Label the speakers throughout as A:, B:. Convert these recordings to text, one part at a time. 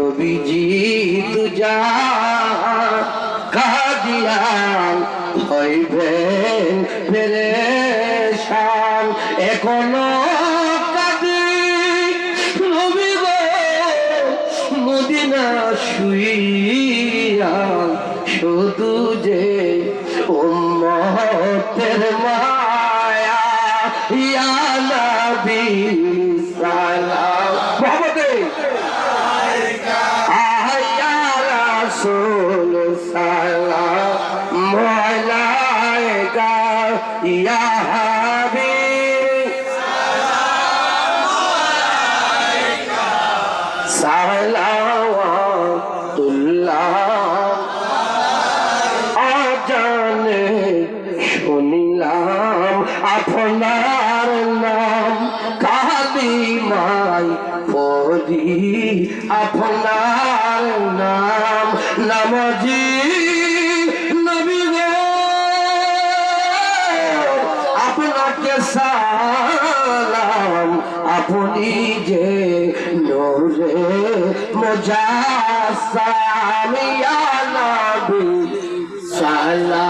A: নবীজি তুজা কাদিয়ান হইবেন পেরেশান। এখনও কাঁদি নবী গো, মদিনা শুইয়া শুধু যে উম্মতের মায়া। ইয়া নবী সালাম। রাসূল সালাম আলাইকা ইয়া হাবিব। সালাওয়াতুল্লাহ। আজানে শুনিলাম আপনার নাম আপনার নাম নামজি নবী আপনাকে সালাম আপনি যে নোরে মুজাসাম ইয়া নবী সালাম।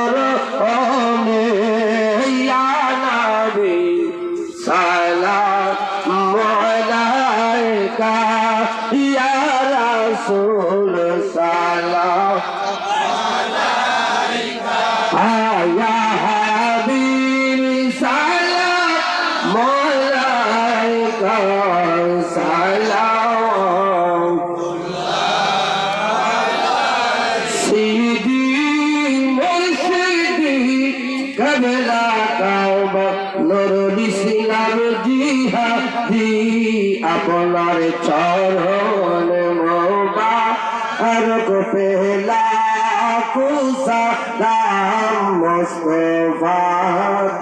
A: রাসূল সালাম। আয়া হাবিব সালাম আলাইকা সালাম। সিদি মুর্শিদি কবলা কাবা নুরুল ইসলাম জিহাদি, আপনার চরণ अर्ग पहला कुसलाम मुस्तफा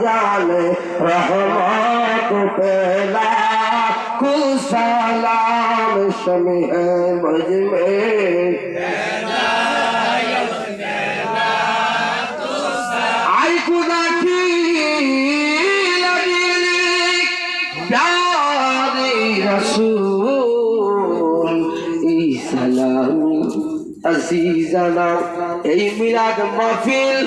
A: जाले रहमत पहला कुसलाम शमी है मुझ में रसूल আজিজানা এই মিলাদ মাহফিল,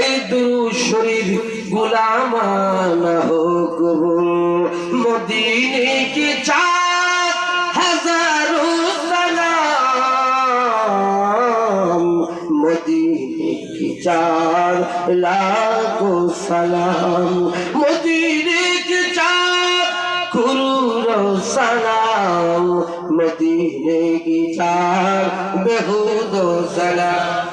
A: এই দুরূদ শরীফ গুলামানা হো কবুল মদিনে কি চাঁদ সালাম, মদিনে কি চাঁদ সালাম, মদিনে কি চাঁদ কুরুর সালাম মদিনে কি चार বেহুদ সালাম।